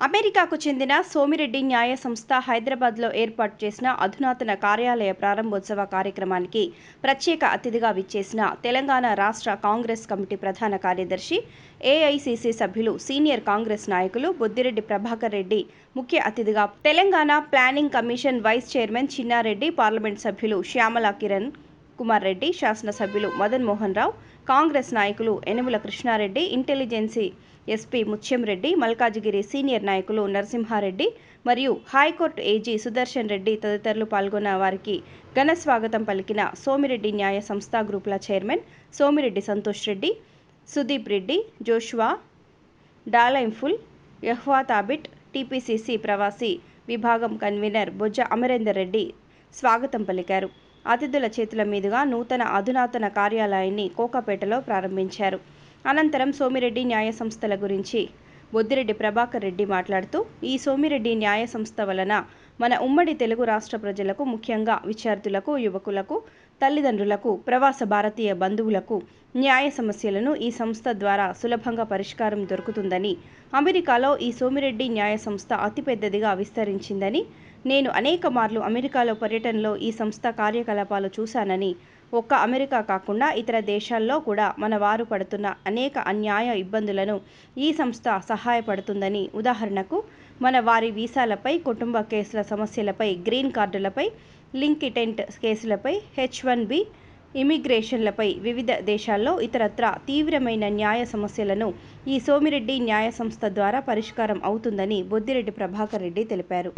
అమెరికాకు చెందిన సోమిరెడ్డి న్యాయ సంస్థ హైదరాబాద్లో ఏర్పాటు చేసిన అధునాతన కార్యాలయ ప్రారంభోత్సవ కార్యక్రమానికి ప్రత్యేక అతిథిగా విచ్చేసిన తెలంగాణ రాష్ట్ర కాంగ్రెస్ కమిటీ ప్రధాన కార్యదర్శి ఏఐసిసి సభ్యులు సీనియర్ కాంగ్రెస్ నాయకులు బొద్దిరెడ్డి ప్రభాకర్ రెడ్డి ముఖ్య అతిథిగా Telangana planning commission vice chairman Chinnareddy parliament సభ్యులు శ్యామల కిరణ్ కుమార్ రెడ్డి శాసనసభ్యులు మదన్ మోహన్ రావు కాంగ్రెస్ నాయకులు Enumula Krishnareddy intelligence SP Muthyamreddy Malkajgiri senior నాయకులు నరసింహారెడ్డి మరియు హైకోర్టు ఏజీ సుదర్శన్ రెడ్డి తదితరులు పాల్గొన్న వారికి ఘన స్వాగతం పలికిన సోమిరెడ్డి న్యాయ సంస్థ గ్రూపుల చైర్మన్ సోమిరెడ్డి సంతోష్ రెడ్డి సుదీప్ రెడ్డి జోష్వా డాలైంఫుల్ యహ్వా తాబిట్ టీపీసీసీ ప్రవాసీ విభాగం కన్వీనర్ బొజ్జ అమరేందర్ రెడ్డి స్వాగతం పలికారు. అతిథుల చేతుల మీదుగా నూతన అధునాతన కార్యాలయాన్ని కోకపేటలో ప్రారంభించారు. అనంతరం సోమిరెడ్డి న్యాయ సంస్థల గురించి బొద్దిరెడ్డి ప్రభాకర్ రెడ్డి మాట్లాడుతూ ఈ సోమిరెడ్డి న్యాయ సంస్థ వలన మన ఉమ్మడి తెలుగు రాష్ట్ర ప్రజలకు ముఖ్యంగా విద్యార్థులకు యువకులకు తల్లిదండ్రులకు ప్రవాస భారతీయ బంధువులకు న్యాయ సమస్యలను ఈ సంస్థ ద్వారా సులభంగా పరిష్కారం దొరుకుతుందని అమెరికాలో ఈ సోమిరెడ్డి న్యాయ సంస్థ అతిపెద్దదిగా విస్తరించిందని నేను అనేక మార్లు అమెరికాలో పర్యటనలో ఈ సంస్థ కార్యకలాపాలు చూశానని ఒక్క అమెరికా కాకుండా ఇతర దేశాల్లో కూడా మన వారు పడుతున్న అనేక అన్యాయ ఇబ్బందులను ఈ సంస్థ సహాయపడుతుందని ఉదాహరణకు మన వారి వీసాలపై కుటుంబ కేసుల సమస్యలపై గ్రీన్ కార్డులపై లింక్ ఇటెంట్ కేసులపై హెచ్ వన్ బి ఇమిగ్రేషన్లపై వివిధ దేశాల్లో ఇతరత్ర తీవ్రమైన న్యాయ సమస్యలను ఈ సోమిరెడ్డి న్యాయ సంస్థ ద్వారా పరిష్కారం అవుతుందని బొద్దిరెడ్డి ప్రభాకర్ రెడ్డి తెలిపారు.